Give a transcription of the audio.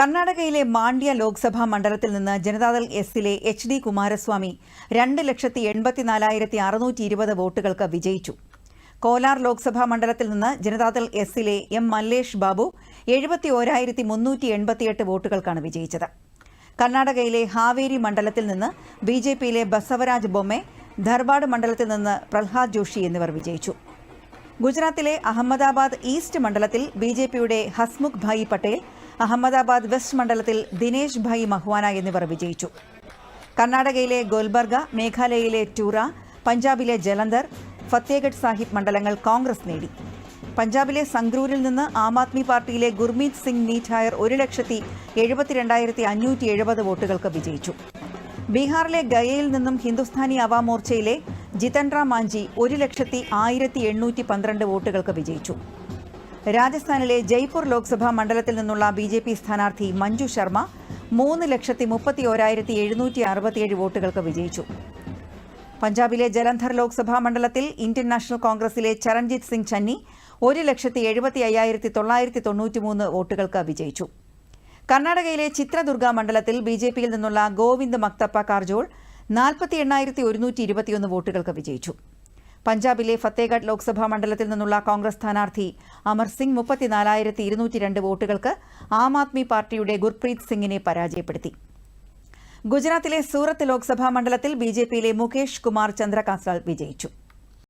കർണാടകയിലെ മാണ്ഡ്യ ലോക്സഭാ മണ്ഡലത്തിൽ നിന്ന് ജനതാദൾ എസിലെ എച്ച് ഡി കുമാരസ്വാമി രണ്ട് ലക്ഷത്തി എൺപത്തിനാലായിരത്തി അറുന്നൂറ്റി ഇരുപത് വോട്ടുകൾക്ക് വിജയിച്ചു. കോലാർ ലോക്സഭാ മണ്ഡലത്തിൽ നിന്ന് ജനതാദൾ എസിലെ എം മല്ലേഷ് ബാബു എഴുപത്തി ഓരായിരത്തി മുന്നൂറ്റി എൺപത്തിയെട്ട് വോട്ടുകൾക്കാണ് വിജയിച്ചത്. കർണാടകയിലെ ഹാവേരി മണ്ഡലത്തിൽ നിന്ന് ബി ജെ പിയിലെ ബസവരാജ് ബൊമ്മെ ധർവാഡ് മണ്ഡലത്തിൽ നിന്ന് പ്രഹ്ലാദ് ജോഷി എന്നിവർ വിജയിച്ചു. ഗുജറാത്തിലെ അഹമ്മദാബാദ് ഈസ്റ്റ് മണ്ഡലത്തിൽ ബി ജെ പിയുടെ ഹസ്മുഖ് ഭായി പട്ടേൽ അഹമ്മദാബാദ് വെസ്റ്റ് മണ്ഡലത്തിൽ ദിനേശ് ഭായി മഹ്വാന എന്നിവർ വിജയിച്ചു. കർണാടകയിലെ ഗുൽബർഗ മേഘാലയയിലെ ടൂറ പഞ്ചാബിലെ ജലന്ധർ ഫത്തേഗഡ് സാഹിബ് മണ്ഡലങ്ങൾ കോൺഗ്രസ് നേടി. പഞ്ചാബിലെ സംഗ്രൂരിൽ നിന്ന് ആം ആദ്മി പാർട്ടിയിലെ ഗുർമീത് സിംഗ് നീറ്റായർ ഒരു ലക്ഷത്തി എഴുപത്തിരണ്ടായിരത്തി അഞ്ഞൂറ്റി എഴുപത് വോട്ടുകൾക്ക് വിജയിച്ചു. ബീഹാറിലെ ഗയയിൽ നിന്നും ഹിന്ദുസ്ഥാനി അവാം മോർച്ചയിലെ ജിതൻറ മാഞ്ചി ഒരു ലക്ഷത്തി ആയിരത്തി എണ്ണൂറ്റി പന്ത്രണ്ട് വോട്ടുകൾക്ക് വിജയിച്ചു. രാജസ്ഥാനിലെ ജയ്പൂർ ലോക്സഭാ മണ്ഡലത്തിൽ നിന്നുള്ള ബി ജെ പി സ്ഥാനാർത്ഥി മഞ്ജു ശർമ്മ മൂന്ന് ലക്ഷത്തി മുപ്പത്തി ഓരായിരത്തി എഴുന്നൂറ്റി അറുപത്തിയേഴ് വോട്ടുകൾക്ക് വിജയിച്ചു. പഞ്ചാബിലെ ജലന്ധർ ലോക്സഭാ മണ്ഡലത്തിൽ ഇന്ത്യൻ നാഷണൽ കോൺഗ്രസിലെ ചരൺജിത് സിംഗ് ചന്നി ഒരു ലക്ഷത്തി എഴുപത്തി അയ്യായിരത്തി തൊള്ളായിരത്തി തൊണ്ണൂറ്റി മൂന്ന് വോട്ടുകൾക്ക് വിജയിച്ചു. കർണാടകയിലെ ചിത്രദുർഗ മണ്ഡലത്തിൽ ബി ജെ പിയിൽ നിന്നുള്ള ഗോവിന്ദ് മക്തപ്പ കാർജോൾ നാൽപ്പത്തി എണ്ണായിരത്തി ഒരുന്നൂറ്റി ഇരുപത്തിയൊന്ന് വോട്ടുകൾക്ക് വിജയിച്ചു. പഞ്ചാബിലെ ഫത്തേഗഡ് ലോക്സഭാ മണ്ഡലത്തിൽ നിന്നുള്ള കോൺഗ്രസ് സ്ഥാനാർത്ഥി അമർ സിംഗ് മുപ്പത്തിനാലായിരത്തി ഇരുന്നൂറ്റി രണ്ട് വോട്ടുകൾക്ക് ആം ആദ്മി പാർട്ടിയുടെ ഗുർപ്രീത് സിംഗിനെ പരാജയപ്പെടുത്തി. ഗുജറാത്തിലെ സൂറത്ത് ലോക്സഭാ മണ്ഡലത്തിൽ ബിജെപിയിലെ മുകേഷ് കുമാർ ചന്ദ്രകാസാൽ വിജയിച്ചു.